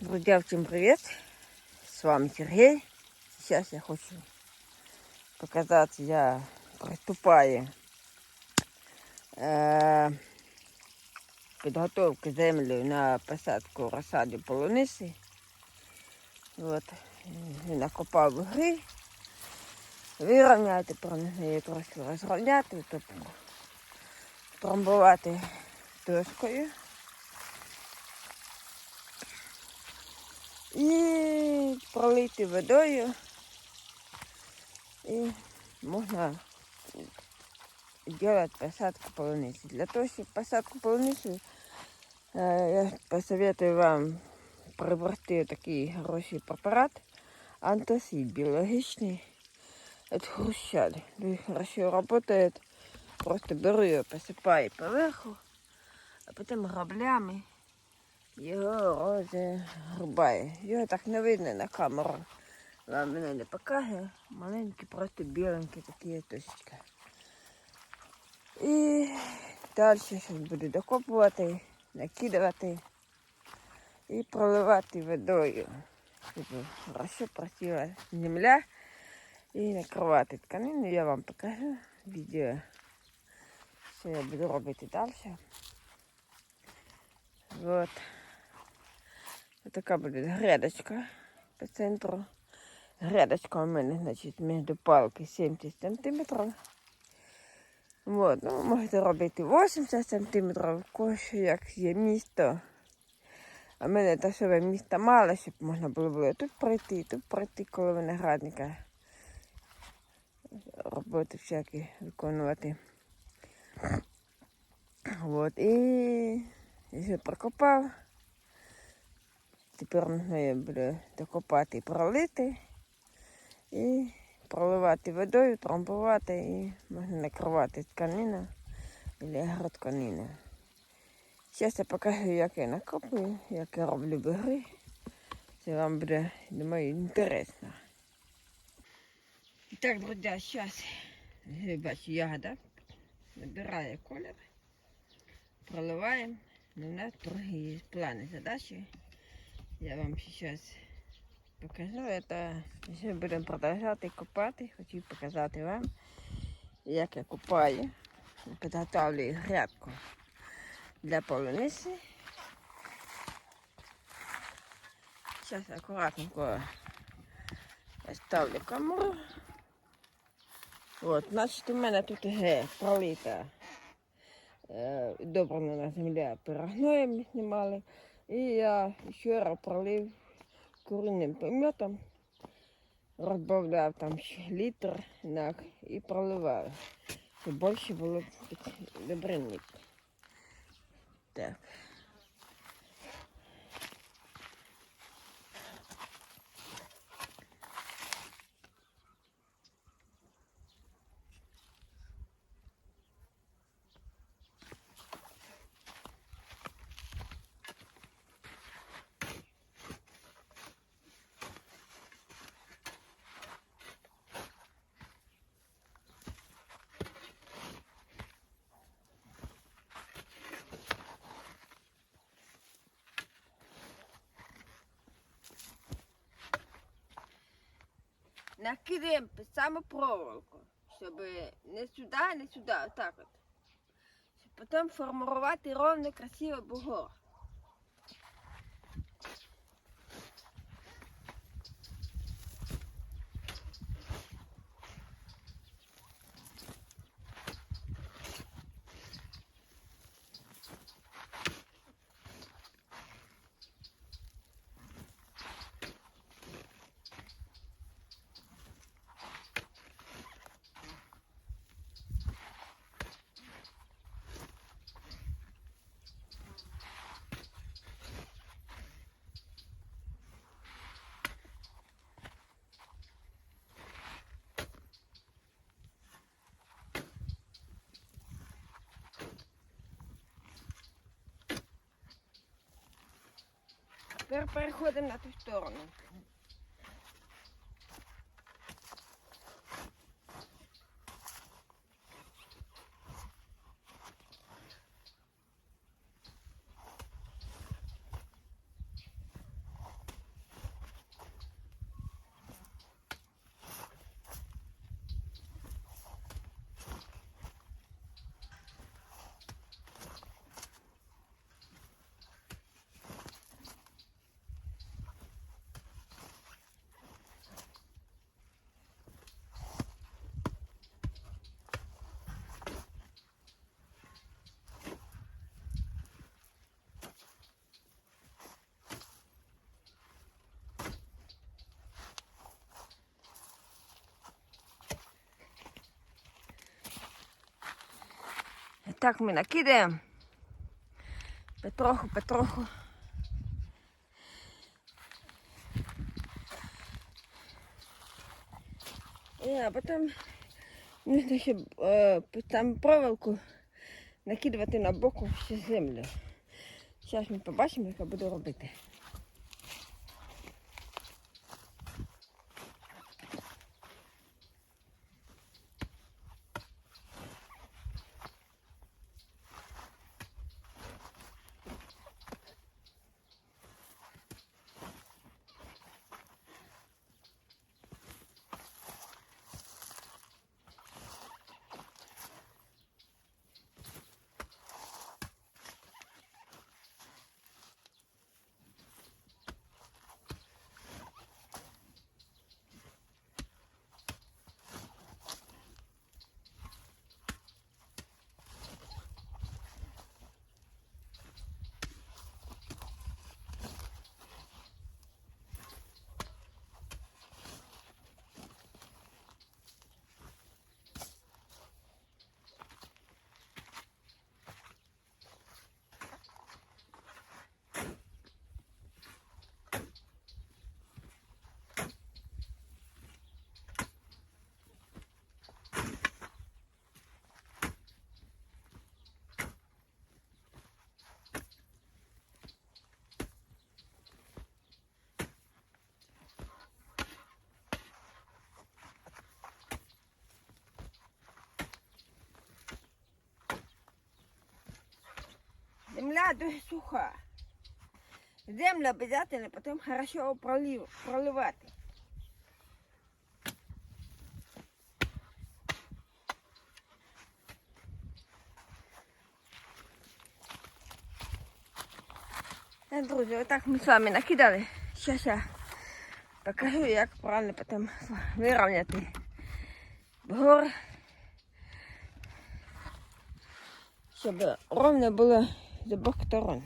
Друзья, всем привет! С вами Сергей. Сейчас я хочу показать, я приступаю е, підготовки землі на посадку розсади полуниці. От, і накопав гри, вирівняти, її трошки розрівняти, тобто трамбувати доскою. І пролити водою. І можна делать посадку полуницы. Для того, чтобы посадку полуницы, э, я посоветую вам приобрести такий хороший препарат антосид биологичный. Это хрущаль. Він хорошо работает. Просто беру його, посипаю поверху, а потім граблями його розгрубаю. Його так не видно на камеру. Вам мене не покаже. Маленькі, просто біленькі такі точки. І далі щось буду докопувати, накидувати і проливати водою, щоб хорошо просіла земля і накривати тканину. Я вам покажу відео, що я буду робити далі. Вот. Така буде грядочка по центру. Грядочка у мене, значить, між палки 70 сантиметрів. Вот, ну, можете робити 80 сантиметрів, кось як є місто. А в мене дешеве міста мало, щоб можна було було тут пройти, тут пройти коло виноградника. Роботи всякі виконувати. Вот, і я прокопав. Тепер я буду докопати і пролити. І проливати водою, трамбувати і можна накривати тканину або агротканину. Зараз я покажу, як я накопую, як я роблю бігри. Це вам буде, думаю, інтересно. Так, друзі, зараз бачу ягода. Набирає колір, проливаємо. У нас другие планы, задачи. Я вам сейчас покажу. Это ще будемо продовжувати копати. Хочу показати вам, як я копаю. Підготовлюю грядку для полуниці. Зараз акуратненько ставлю камеру. От, значить у мене тут вже пролита е, добрана земля пирогноєм знімали. І я еще раз пролив куриным пометом, разбавляю там литр на, и проливаю. щоб більше було добринник. Так. Накидаємо під саму проволоку, щоб не сюди, не сюди, отак от. Щоб потім формувати ровно красивий бугор. Тепер переходимо на ту сторону. Так ми накидаємо. Потроху, потроху. І, а потім нужно ще е, там проволоку накидувати на боку всю землю. Зараз ми побачимо, як я буду робити. Дуже суха. Землю обязательно потом хорошо пролив, проливати. Так, друзі, отак ми з вами накидали. Зараз я покажу, як правильно потім вирівняти бугор, щоб ровно було з обох сторон.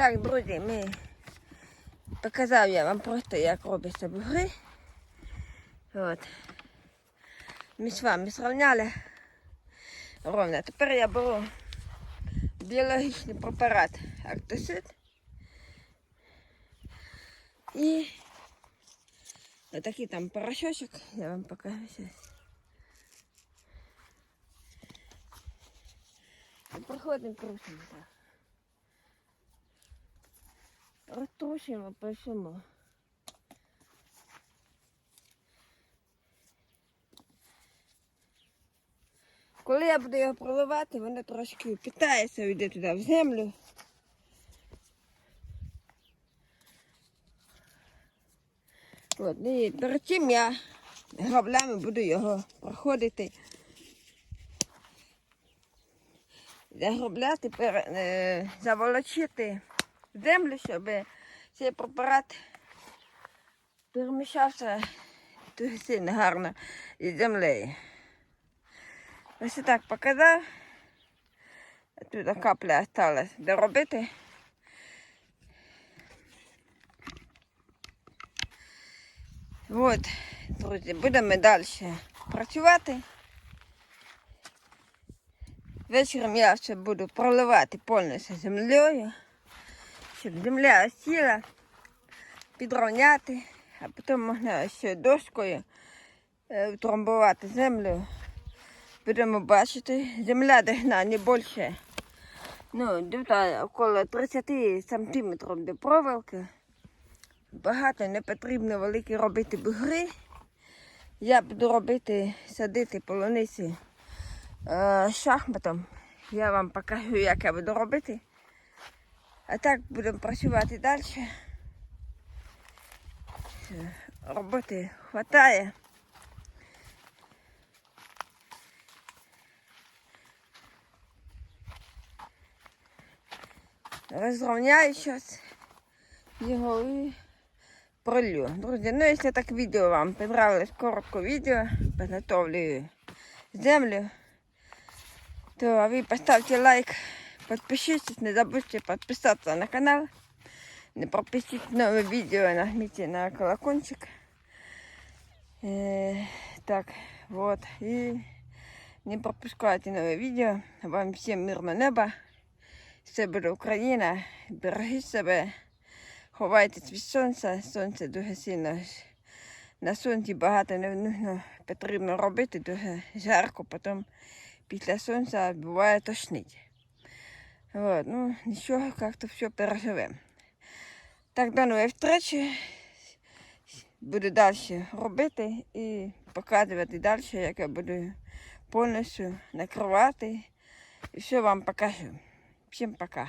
Так, друзі, ми показав я вам просто, як робиться бугри. От. Ми з вами зрівняли ровно. Тепер я беру біологічний препарат Актосид. І отакий там порошочок, я вам покажу зараз. Проходимо трусимо так. Розтрушуємо по всьому. Коли я буду його проливати, воно трошки питається, йде туди в землю. От, і перед цим я граблями буду його проходити. Загробляти, е, заволочити землю, щоб цей препарат перемішався дуже сильно гарно із землею. Ось і так показав. Тут капля осталась доробити. От, друзі, будемо далі працювати. Вечором я ще буду проливати повністю землею, щоб земля осіла, підрівняти, а потім можна ще дошкою е, утрамбувати землю. Будемо бачити, земля догна не більше Ну, дивіться, около 30 сантиметрів до проволоки. Багато не потрібно великі робити бугри. Я буду робити, садити полуниці е, шахматом. Я вам покажу, як я буду робити. А так будемо працювати далі. Роботи вистачає. Розрівняю зараз його і пролью. Друзі, ну якщо так відео вам понравилось, коротко відео, підготовлю землю, то ви поставте лайк, підпишитесь, не забудьте підписатися на канал. Не пропустіть нове відео, нажмите на колокольчик. Е, так, вот. І не пропускайте нове відео. Вам всім мирного неба. Все буде Україна. Бережіть себе. Ховайтесь від сонця. Сонце дуже сильно. На сонці багато не нужно, потрібно робити, дуже жарко, потім після сонця буває тошнить. Вот, ну, нічого, как-то все переживемо. Так, до нової встречі. Буду далі робити і показувати далі, як я буду повністю накривати. І все вам покажу. Всім пока.